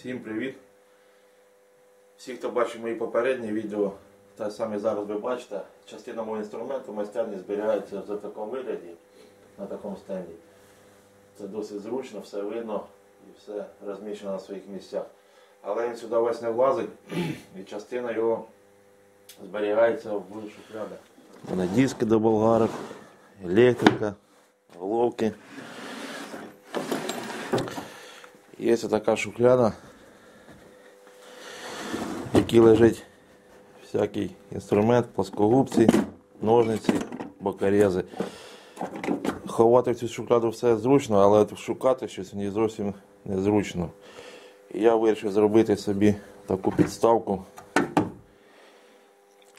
Всім привіт! Всі, хто бачив мої попередні відео, те саме зараз ви бачите, частина мого інструменту майстерні зберігається в такому вигляді, на такому стенді. Це досить зручно, все видно і все розміщено на своїх місцях. Але він сюди весь не влазить і частина його зберігається в шухлядах. На диски до болгарок, електрика, головки. Є така шухляда, якій лежить всякий інструмент, плоскогубці, ножниці, бокорези. Ховати в цю шухляду все зручно, але шукати щось ній зовсім незручно. І я вирішив зробити собі таку підставку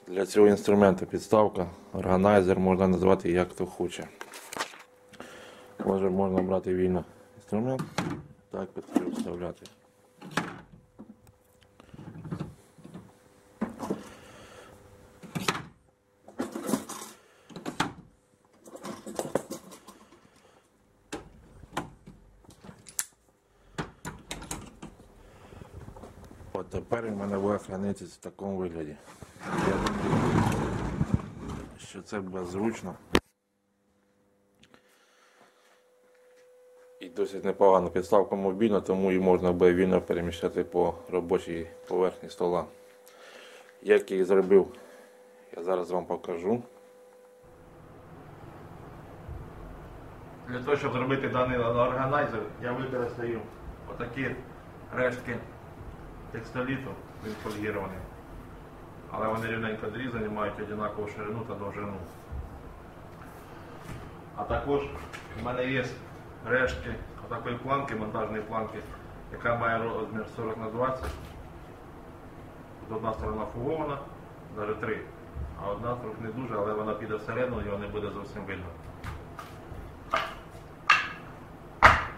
для цього інструменту. Підставка, органайзер, можна назвати як хто хоче. Може можна брати вільно інструмент. Так потрібно тепер він мене буде хранитися в такому вигляді. Я думаю, що це буде зручно. І досить непогана підставка мобільна, тому її можна буде вільно переміщати по робочій поверхні стола. Як її зробив, я зараз вам покажу. Для того, щоб зробити даний органайзер, я використаю отакі рештки текстоліту, він фольгірований. Але вони рівненько зрізані, мають однакову ширину та довжину. А також в мене є рештки такої планки, монтажної планки, яка має розмір 40 на 20. Тут одна сторона фугована, навіть три, а одна трохи не дуже, але вона піде всередину, його не буде зовсім видно.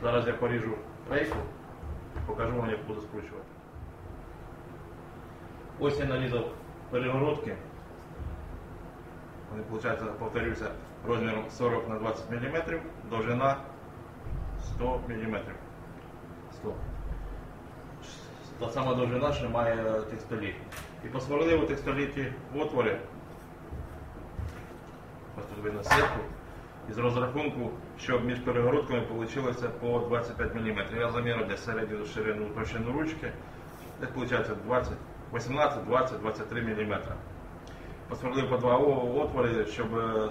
Зараз я поріжу рейку, покажу вам, як буду скручувати. Ось я нарізав перегородки. Вони, виходить, повторюся, розміром 40 на 20 мм, довжина 100 мм. 100. Та сама довжина, що має текстоліт. І посверлив у текстоліті отвори. Ось тут видно сітку. Із розрахунку, щоб між перегородками вийшло по 25 мм. Я замірив для середню ширину товщину ручки. Десь виходить 20, 18, 20, 23 мм. Посверлив по два отвори, щоб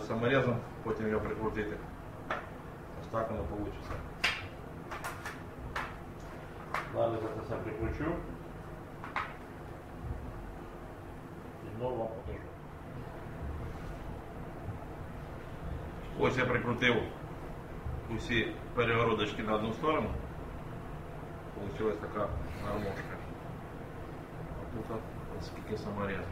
саморезом потім його прикрутити. Ось так воно вийде. Я це все прикручу. І знову вам покажу. Ось я прикрутив усі перегородочки на одну сторону. Получилась така гармошка. От скільки саморез.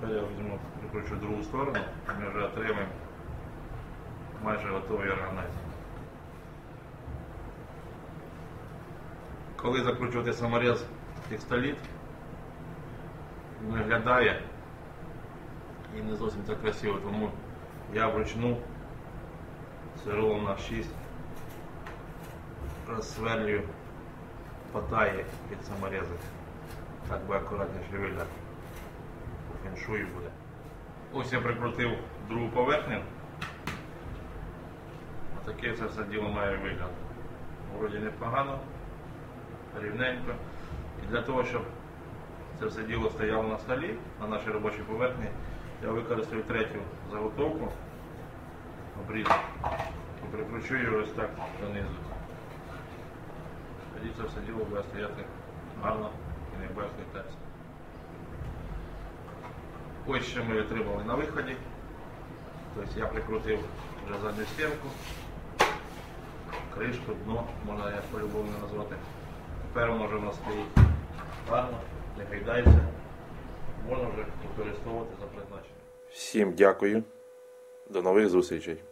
Тепер я візьму, прикручу другу сторону, і ми вже отримаємо майже готовий органайзер. Коли закручувати саморез текстоліт, він виглядає і не зовсім так красиво, тому я вручну сверлом на 6 розсверлюю патаї під саморези. Так би акуратніше вигляд. По феншую буде. Ось я прикрутив другу поверхню. Отаке це все діло має вигляд. Вроді непогано рівненько. І для того, щоб це все діло стояло на столі, на нашій робочій поверхні, я використаю третю заготовку, обрізок і прикручу його ось так донизу. Тоді це все діло буде стояти гарно і не хитатися. Ось що ми отримали на виході. Тобто я прикрутив вже задню стінку, кришку, дно, можна як по-любому назвати. Тепер воно вже в нас стоїть гарно, не гайдається. Можна вже використовувати за призначенням. Всім дякую. До нових зустрічей.